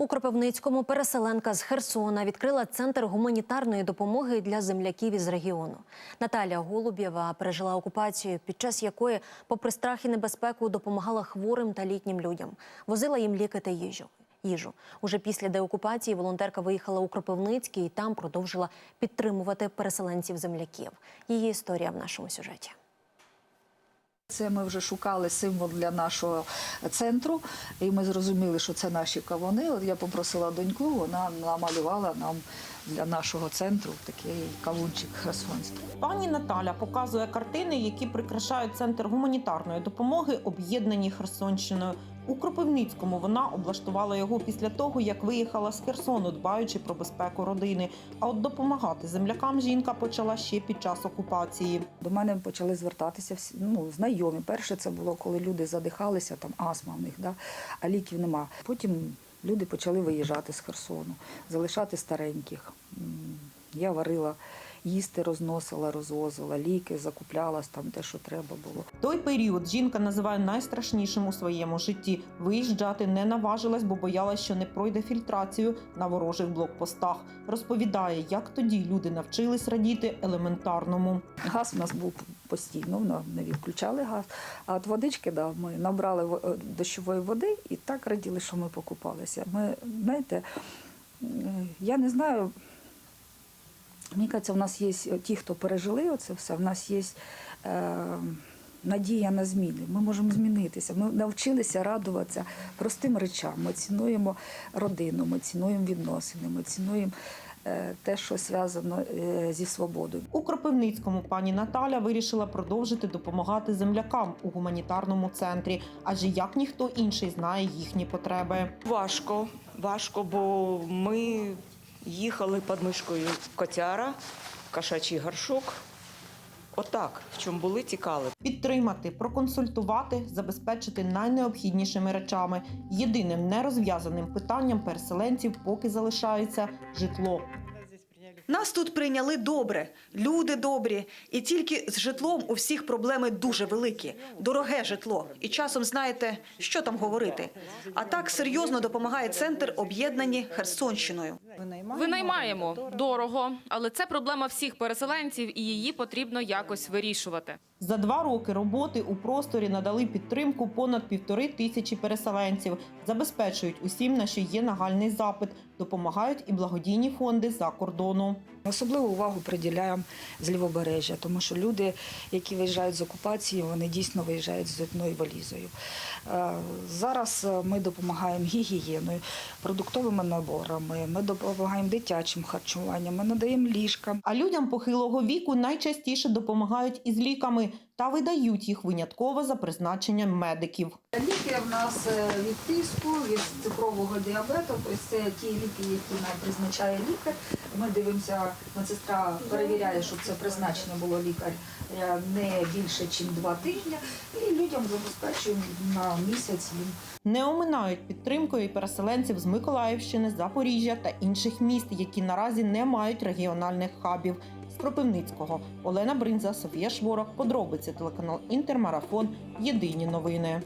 У Кропивницькому переселенка з Херсона відкрила центр гуманітарної допомоги для земляків із регіону. Наталя Голубєва пережила окупацію, під час якої, попри страх і небезпеку, допомагала хворим та літнім людям, возила їм ліки та їжу. Їжу уже після деокупації волонтерка виїхала у Кропивницький і там продовжила підтримувати переселенців земляків. Її історія в нашому сюжеті. Це ми вже шукали символ для нашого центру, і ми зрозуміли, що це наші кавуни. От я попросила доньку, вона намалювала нам для нашого центру такий кавунчик херсонський. Пані Наталя показує картини, які прикрашають центр гуманітарної допомоги, об'єднані Херсонщиною. У Кропивницькому вона облаштувала його після того, як виїхала з Херсону, дбаючи про безпеку родини. А от допомагати землякам жінка почала ще під час окупації. До мене почали звертатися всі ну, знайомі. Перше це було, коли люди задихалися, там астма в них, да? а ліків нема. Потім люди почали виїжджати з Херсону, залишати стареньких. Я варила, їсти розносила, розвозила, ліки, закуплялась там те, що треба було. Той період жінка називає найстрашнішим у своєму житті. Виїжджати не наважилась, бо боялась, що не пройде фільтрацію на ворожих блокпостах. Розповідає, як тоді люди навчились радіти елементарному. Газ у нас був постійно, ну, не відключали газ. А от водички, да, ми набрали е, дощової води і так раділи, що ми покупалися. Ми, знаєте, е, я не знаю, мені кажеться, в нас є ті, хто пережили оце все, в нас є е, надія на зміни. Ми можемо змінитися. Ми навчилися радуватися простим речам. Ми цінуємо родину, ми цінуємо відносини, ми цінуємо е, те, що зв'язано е, зі свободою. У Кропивницькому пані Наталя вирішила продовжити допомагати землякам у гуманітарному центрі, адже як ніхто інший знає їхні потреби. Важко, важко, бо ми їхали під мишкою котяра, кошачий горшок. Отак, в чому були, тікали. Підтримати, проконсультувати, забезпечити найнеобхіднішими речами. Єдиним нерозв'язаним питанням переселенців поки залишається житло. Нас тут прийняли добре, люди добрі, і тільки з житлом у всіх проблеми дуже великі. Дороге житло. І часом знаєте, що там говорити. А так серйозно допомагає центр, об'єднані Херсонщиною. Винаймаємо дорого, але це проблема всіх переселенців, і її потрібно якось вирішувати. За два роки роботи у просторі надали підтримку понад півтори тисячі переселенців, забезпечують усім, на що є нагальний запит, допомагають і благодійні фонди за кордону. Особливу увагу приділяємо з лівобережжя, тому що люди, які виїжджають з окупації, вони дійсно виїжджають з одною валізою. Е, Зараз е, ми допомагаємо гігієною, продуктовими наборами, ми допомагаємо дитячим харчуванням, ми надаємо ліжкам. А людям похилого віку найчастіше допомагають із ліками та видають їх винятково за призначенням медиків. Ліки в нас е, від тиску, від цукрового діабету, тобто це ті ліки, які нам призначає лікар. Ми дивимося, медсестра перевіряє, щоб це призначення було лікар е, не більше, ніж два тижні, і людям забезпечуємо на місяць Не оминають підтримкою і переселенців з Миколаївщини, Запоріжжя та інших міст, які наразі не мають регіональних хабів. З Кропивницького Олена Бринза, Софія Шворок. Подробиці телеканал Інтермарафон. Єдині новини.